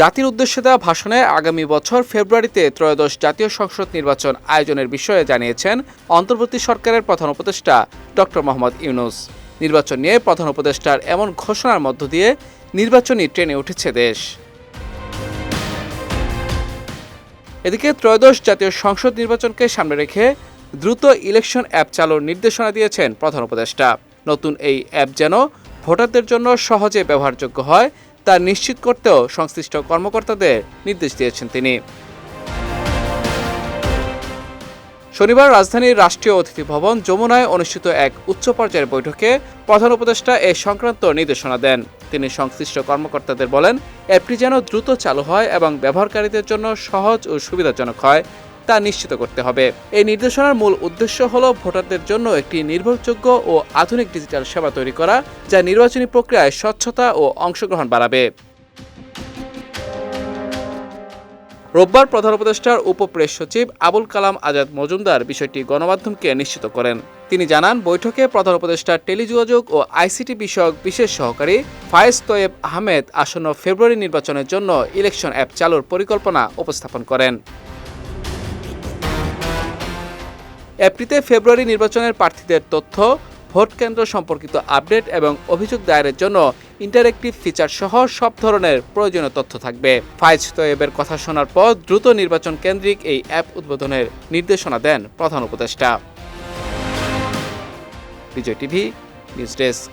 জাতির উদ্দেশ্যে দেওয়া ভাষণে আগামী বছর ফেব্রুয়ারিতে ত্রয়োদশ জাতীয় সংসদ নির্বাচন আয়োজনের বিষয়ে জানিয়েছেন অন্তর্বর্তী সরকারের প্রধান উপদেষ্টা ডক্টর মোহাম্মদ ইউনুস। নির্বাচন নিয়ে প্রধান উপদেষ্টার এমন ঘোষণার মধ্য দিয়ে নির্বাচনী ট্রেনে উঠেছে দেশ। এদিকে ত্রয়োদশ জাতীয় সংসদ নির্বাচনকে সামনে রেখে দ্রুত ইলেকশন অ্যাপ চালুর নির্দেশনা দিয়েছেন প্রধান উপদেষ্টা। নতুন এই অ্যাপ যেন ভোটারদের জন্য সহজে ব্যবহারযোগ্য হয় তা নিশ্চিত করতেও সংশ্লিষ্ট কর্মকর্তাদের নির্দেশ দিয়েছেন তিনি। শনিবার রাজধানীর রাষ্ট্রীয় অতিথি ভবন যমুনায় অনুষ্ঠিত এক উচ্চ পর্যায়ের বৈঠকে প্রধান উপদেষ্টা এ সংক্রান্ত নির্দেশনা দেন। তিনি সংশ্লিষ্ট কর্মকর্তাদের বলেন অ্যাপটি যেন দ্রুত চালু হয় এবং ব্যবহারকারীদের জন্য সহজ ও সুবিধাজনক হয়। তা নিশ্চিত করতে হবে। এই নির্দেশনার মূল উদ্দেশ্য হল ভোটারদের জন্য একটি নির্ভরযোগ্য ও আধুনিক ডিজিটাল সেবা তৈরি করা, যা নির্বাচনী প্রক্রিয়ায় স্বচ্ছতা ও অংশগ্রহণ বাড়াবে। রোববার প্রধান উপদেষ্টার উপপ্রেস সচিব আবুল কালাম আজাদ মজুমদার বিষয়টি গণমাধ্যমকে নিশ্চিত করেন। তিনি জানান, বৈঠকে প্রধান উপদেষ্টা টেলিযোগাযোগ ও আইসিটি বিষয়ক বিশেষ সহকারী ফায়েজ তোয়েব আহমেদ আসন্ন ফেব্রুয়ারি নির্বাচনের জন্য ইলেকশন অ্যাপ চালুর পরিকল্পনা উপস্থাপন করেন। অ্যাপটিতে ফেব্রুয়ারি নির্বাচনের প্রার্থীদের তথ্য, ভোট কেন্দ্র সম্পর্কিত আপডেট এবং অভিযোগ দায়েরের জন্য ইন্টারেক্টিভ ফিচার সহ সব ধরনের প্রয়োজনীয় তথ্য থাকবে। ফাইজ তোয়েবের কথা শোনার পর দ্রুত নির্বাচন কেন্দ্রিক এই অ্যাপ উদ্বোধনের নির্দেশনা দেন প্রধান উপদেষ্টা। Bijoy TV, news desk.